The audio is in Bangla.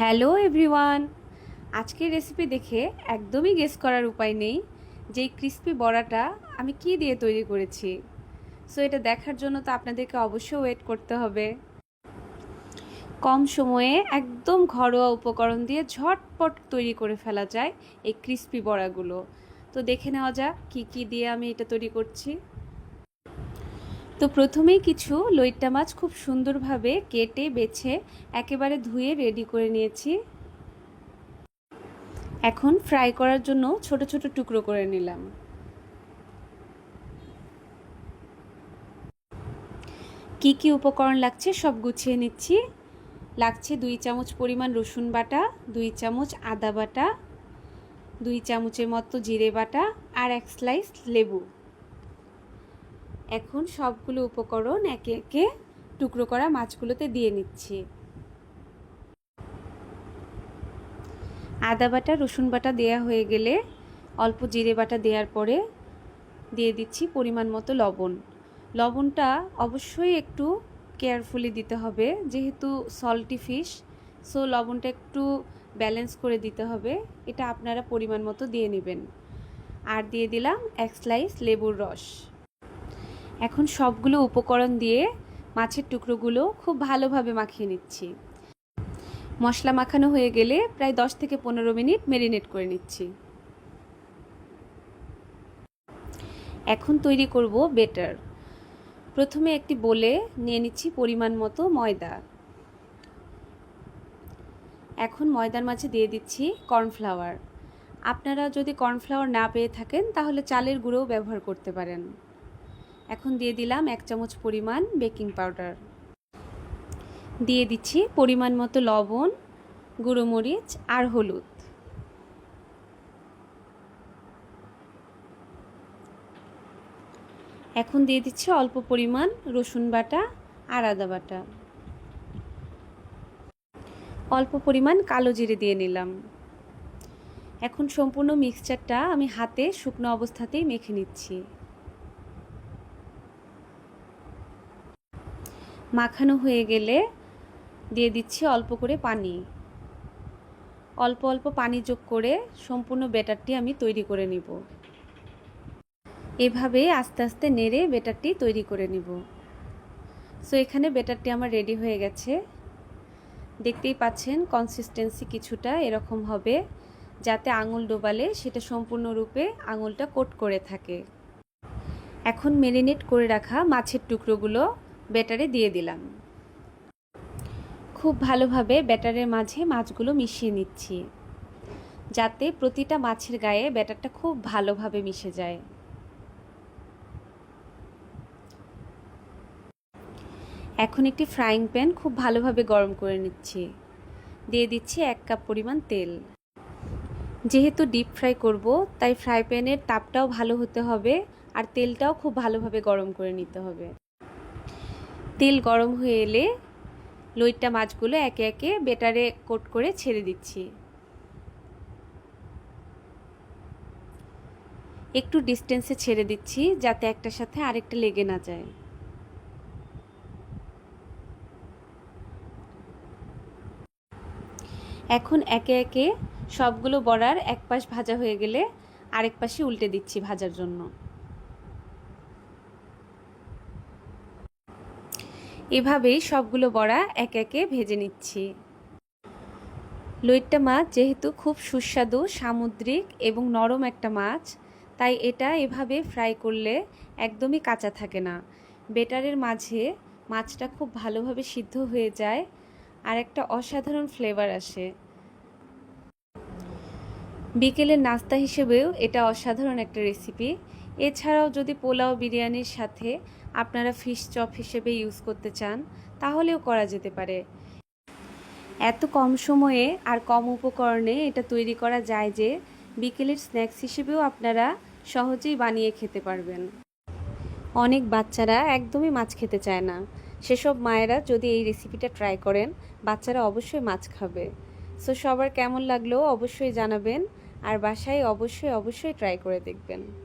Hello everyone. আজকের রেসিপি দেখে একদমই গেস করার উপায় নেই যে ক্রিস্পি বড়াটা আমি কি দিয়ে তৈরি করেছি। সো এটা দেখার জন্য তো আপনাদেরকে অবশ্যই ওয়েট করতে হবে। কম সময়ে একদম ঘরোয়া উপকরণ দিয়ে ঝটপট তৈরি করে ফেলা যায় এই ক্রিস্পি বড়াগুলো। তো দেখে নেওয়া যাক কী কী দিয়ে আমি এটা তৈরি করছি। তো প্রথমেই কিছু লইট্টা মাছ খুব সুন্দরভাবে কেটে, বেছে, একেবারে ধুয়ে রেডি করে নিয়েছি। এখন ফ্রাই করার জন্য ছোট ছোট টুকরো করে নিলাম। কি কি উপকরণ লাগছে সব গুছিয়ে নিচ্ছি। লাগছে দুই চামচ পরিমাণ রসুন বাটা, দুই চামচ আদা বাটা, দুই চামচের মতো জিরে বাটা আর এক স্লাইস লেবু। এখন সবগুলো উপকরণ একে একে টুকরো করা মাছগুলোতে দিয়ে নিচ্ছি। আদা বাটা, রসুন বাটা দেয়া হয়ে গেলে অল্প জিরে বাটা দেওয়ার পরে দিয়ে দিচ্ছি পরিমাণ মতো লবণ। লবণটা অবশ্যই একটু কেয়ারফুলি দিতে হবে, যেহেতু সল্টি ফিশ সো লবণটা একটু ব্যালেন্স করে দিতে হবে, এটা আপনারা পরিমাণ মতো দিয়ে নেবেন। আর দিয়ে দিলাম এক স্লাইস লেবুর রস। এখন সবগুলো উপকরণ দিয়ে মাছের টুকরোগুলো খুব ভালোভাবে মাখিয়ে নিচ্ছি। মশলা মাখানো হয়ে গেলে প্রায় দশ থেকে পনেরো মিনিট মেরিনেট করে নিচ্ছি। এখন তৈরি করব বেটার। প্রথমে একটি বলে নিয়ে নিচ্ছি পরিমাণ মতো ময়দা। এখন ময়দার মাঝে দিয়ে দিচ্ছি কর্নফ্লাওয়ার। আপনারা যদি কর্নফ্লাওয়ার না পেয়ে থাকেন তাহলে চালের গুঁড়োও ব্যবহার করতে পারেন। এখন দিয়ে দিলাম এক চামচ পরিমাণ বেকিং পাউডার। দিয়ে দিচ্ছি পরিমাণ মতো লবণ, গুঁড়ো মরিচ আর হলুদ। এখন দিয়ে দিচ্ছি অল্প পরিমাণ রসুন বাটা আর আদা বাটা। অল্প পরিমাণ কালো জিরে দিয়ে নিলাম। এখন সম্পূর্ণ মিক্সচারটা আমি হাতে শুকনো অবস্থাতেই মেখে নিচ্ছি। মাখানো হয়ে গেলে দিয়ে দিচ্ছি অল্প করে পানি। অল্প অল্প পানি যোগ করে সম্পূর্ণ বেটারটি আমি তৈরি করে নিব। এভাবে আস্তে আস্তে নেড়ে বেটারটি তৈরি করে নিব। সো এখানে বেটারটি আমার রেডি হয়ে গেছে। দেখতেই পাচ্ছেন কনসিস্টেন্সি কিছুটা এরকম হবে, যাতে আঙুল ডোবালে সেটা সম্পূর্ণরূপে আঙুলটা কোট করে থাকে। এখন মেরিনেট করে রাখা মাছের টুকরোগুলো ব্যাটারে দিয়ে দিলাম। খুব ভালোভাবে ব্যাটারের মাঝে মাছগুলো মিশিয়ে নিচ্ছি, যাতে প্রতিটা মাছের গায়ে ব্যাটারটা খুব ভালোভাবে মিশে যায়। এখন একটি ফ্রাইং প্যান খুব ভালোভাবে গরম করে নিচ্ছি। দিয়ে দিচ্ছি এক কাপ পরিমাণ তেল। যেহেতু ডিপ ফ্রাই করব, তাই ফ্রাই প্যানের তাপটাও ভালো হতে হবে আর তেলটাও খুব ভালোভাবে গরম করে নিতে হবে। তেল গরম হয়ে এলে লইট্টা মাছগুলো একে একে বেটারে কোট করে ছেড়ে দিচ্ছি। একটু ডিস্টেন্সে ছেড়ে দিচ্ছি যাতে একটার সাথে আরেকটা লেগে না যায়। এখন একে একে সবগুলো বড়ার এক পাশ ভাজা হয়ে গেলে আরেক পাশে উল্টে দিচ্ছি ভাজার জন্য। এভাবেই সবগুলো বড়া এক একে ভেজে নিচ্ছি। লইট্টা মাছ যেহেতু খুব সুস্বাদু, সামুদ্রিক এবং নরম একটা মাছ, তাই এটা এভাবে ফ্রাই করলে একদমই কাঁচা থাকে না। বেটারের মাঝে মাছটা খুব ভালোভাবে সিদ্ধ হয়ে যায় আর একটা অসাধারণ ফ্লেভার আসে। বিকেলের নাস্তা হিসেবেও এটা অসাধারণ একটা রেসিপি। এছাড়াও যদি পোলাও বিরিয়ানির সাথে আপনারা ফিশ চপ হিসেবে ইউজ করতে চান, তাহলেও করা যেতে পারে। এত কম সময়ে আর কম উপকরণে এটা তৈরি করা যায় যে, বিকেলের স্ন্যাক্স হিসেবেও আপনারা সহজেই বানিয়ে খেতে পারবেন। অনেক বাচ্চারা একদমই মাছ খেতে চায় না। সেসব মায়েরা যদি এই রেসিপিটা ট্রাই করেন, বাচ্চারা অবশ্যই মাছ খাবে। সো সবার কেমন লাগল অবশ্যই জানাবেন, আর বাসায় অবশ্যই অবশ্যই ট্রাই করে দেখবেন।